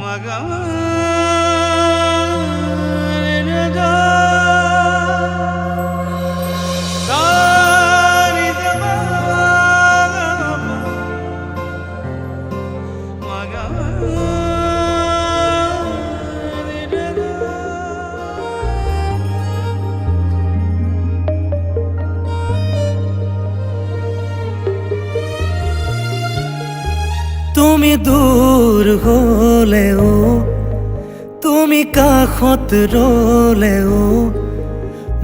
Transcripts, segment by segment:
மகவா দূর হলেও, তুমি কাষত ৰলেও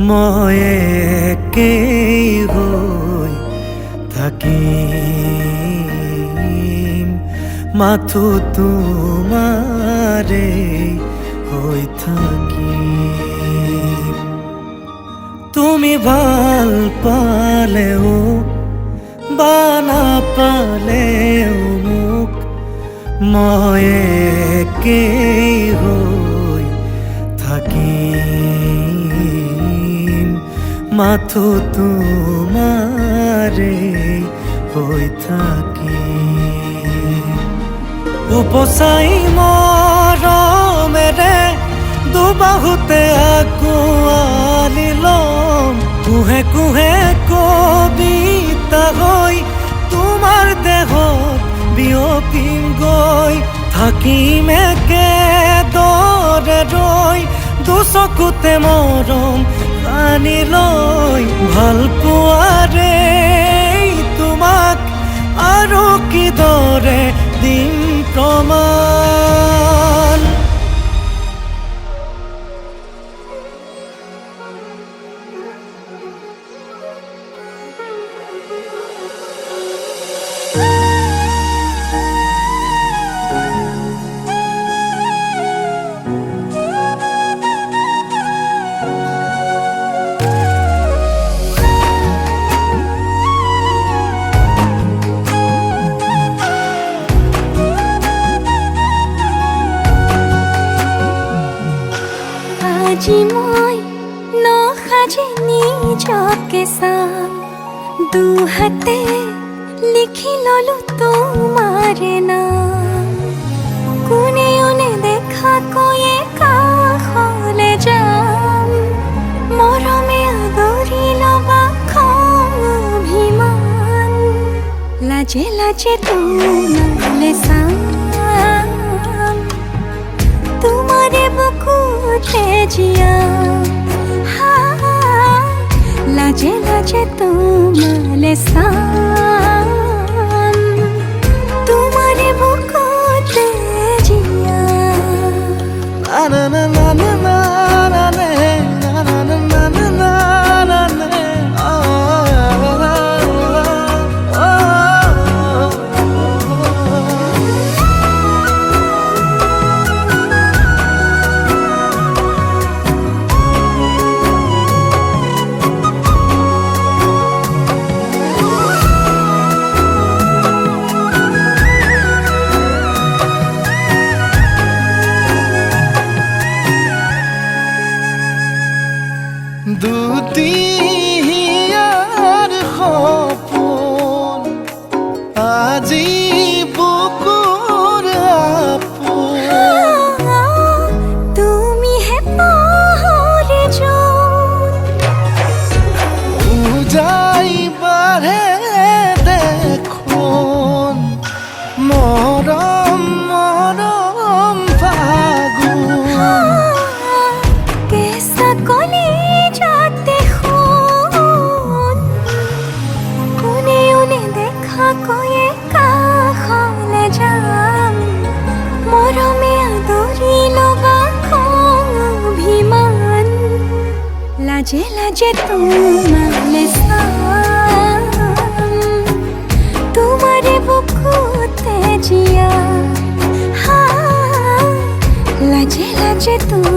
মই একেই হৈ থাকিম। মাথো তোমাৰে হৈ থাকিম। তুমি ভালো পালেও বা নাপালেও মোক মই একেই হৈ থাকিম। মাথো তোমাৰে হৈ থাকিম। উপচাই মৰমেৰে দুবাহুতে আঁকোৱালি ল'ম। কুহে কুহে কবিতা হৈ তোমাৰ দেহত বিয়পিম গৈ থাকিম একেদৰে ৰৈ, দুচকুতে মৰম আনি লৈ, ভালো পোৱাৰে তোমাক আৰু কিদৰে দিম প্ৰমাণ? নিজকে চাম দুহাতে লিখি ললো তোমাৰ নাম কোনে কোনে দেখা কৈয়ে কাষলে যাম মৰমে আদৰি ল'বা অভিমান লাজে লাজে তোমালে চাম তোমারে বুকুতে জিয়া আছে তোমার সান তোমার বুকতে জিয়া। না না tu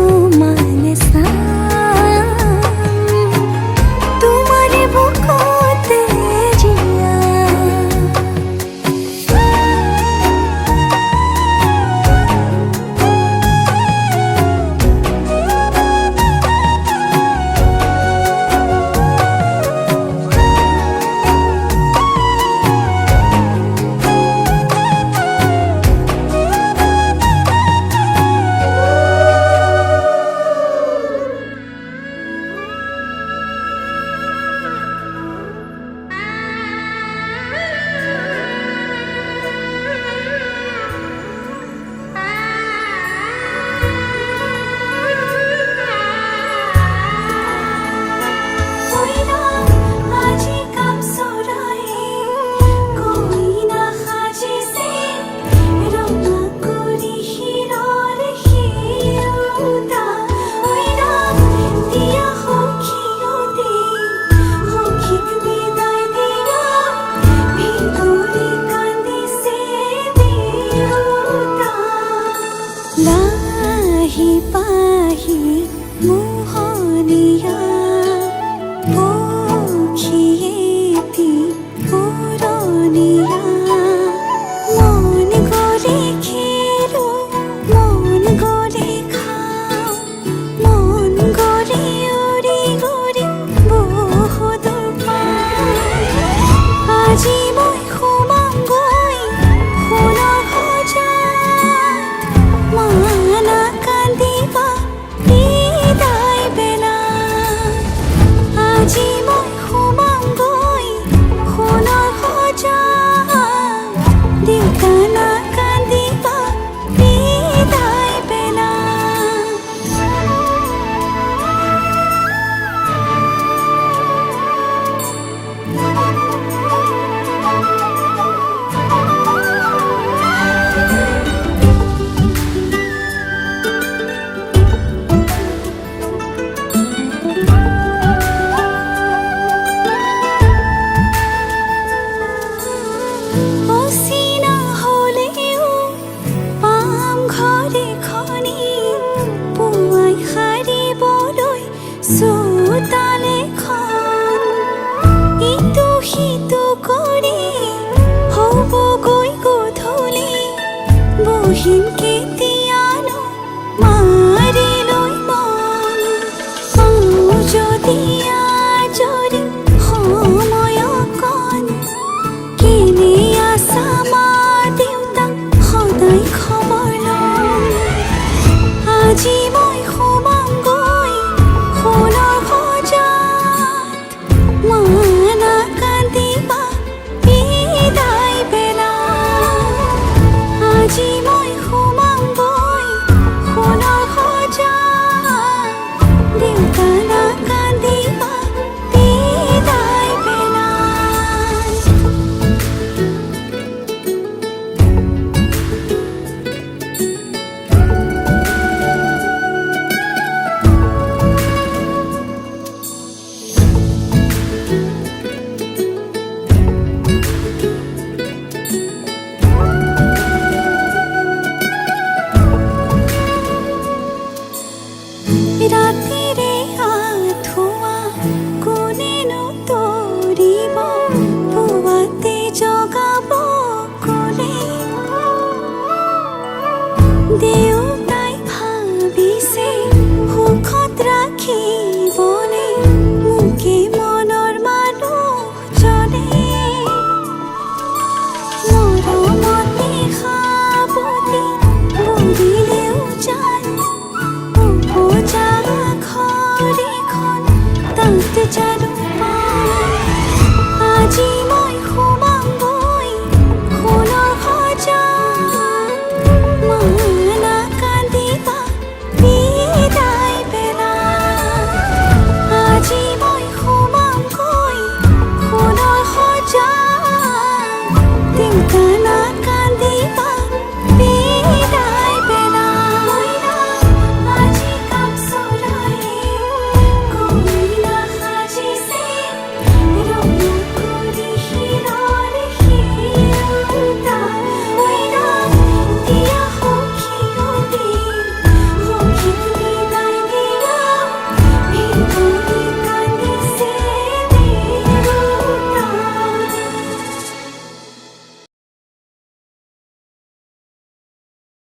বহিম the